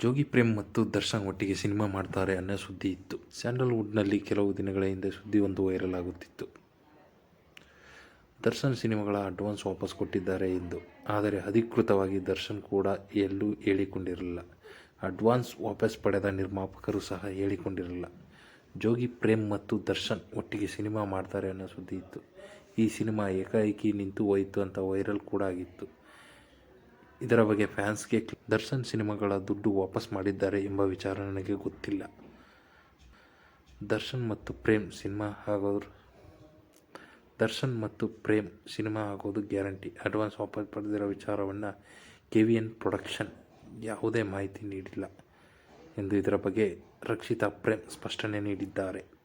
ಜೋಗಿ ಪ್ರೇಮ್ ಮತ್ತು ದರ್ಶನ್ ಒಟ್ಟಿಗೆ ಸಿನಿಮಾ ಮಾಡ್ತಾರೆ ಅನ್ನೋ ಸುದ್ದಿ ಇತ್ತು. ಸ್ಯಾಂಡಲ್ವುಡ್ನಲ್ಲಿ ಕೆಲವು ದಿನಗಳ ಹಿಂದೆ ಸುದ್ದಿ ಒಂದು ವೈರಲ್ ಆಗುತ್ತಿತ್ತು. ದರ್ಶನ್ ಸಿನಿಮಾಗಳ ಅಡ್ವಾನ್ಸ್ ವಾಪಸ್ ಕೊಟ್ಟಿದ್ದಾರೆ ಎಂದು. ಆದರೆ ಅಧಿಕೃತವಾಗಿ ದರ್ಶನ್ ಕೂಡ ಎಲ್ಲೂ ಹೇಳಿಕೊಂಡಿರಲಿಲ್ಲ. ಅಡ್ವಾನ್ಸ್ ವಾಪಸ್ ಪಡೆದ ನಿರ್ಮಾಪಕರು ಸಹ ಹೇಳಿಕೊಂಡಿರಲಿಲ್ಲ. ಜೋಗಿ ಪ್ರೇಮ್ ಮತ್ತು ದರ್ಶನ್ ಒಟ್ಟಿಗೆ ಸಿನಿಮಾ ಮಾಡ್ತಾರೆ ಅನ್ನೋ ಸುದ್ದಿ ಇತ್ತು. ಈ ಸಿನಿಮಾ ಏಕಾಏಕಿ ನಿಂತು ಹೋಯಿತು ಅಂತ ವೈರಲ್ ಕೂಡ ಆಗಿತ್ತು. ಇದರ ಬಗ್ಗೆ ಫ್ಯಾನ್ಸ್ಗೆ ದರ್ಶನ್ ಸಿನಿಮಾಗಳ ದುಡ್ಡು ವಾಪಸ್ ಮಾಡಿದ್ದಾರೆ ಎಂಬ ವಿಚಾರ ನನಗೆ ಗೊತ್ತಿಲ್ಲ. ದರ್ಶನ್ ಮತ್ತು ಪ್ರೇಮ್ ಸಿನಿಮಾ ಆಗೋರು, ದರ್ಶನ್ ಮತ್ತು ಪ್ರೇಮ್ ಸಿನಿಮಾ ಆಗೋದು ಗ್ಯಾರಂಟಿ. ಅಡ್ವಾನ್ಸ್ ವಾಪಸ್ ಪಡೆದಿರೋ ವಿಚಾರವನ್ನು ಕೆ ವಿ ಎನ್ ಪ್ರೊಡಕ್ಷನ್ ಯಾವುದೇ ಮಾಹಿತಿ ನೀಡಿಲ್ಲ ಎಂದು ಇದರ ಬಗ್ಗೆ ರಕ್ಷಿತಾ ಪ್ರೇಮ್ ಸ್ಪಷ್ಟನೆ ನೀಡಿದ್ದಾರೆ.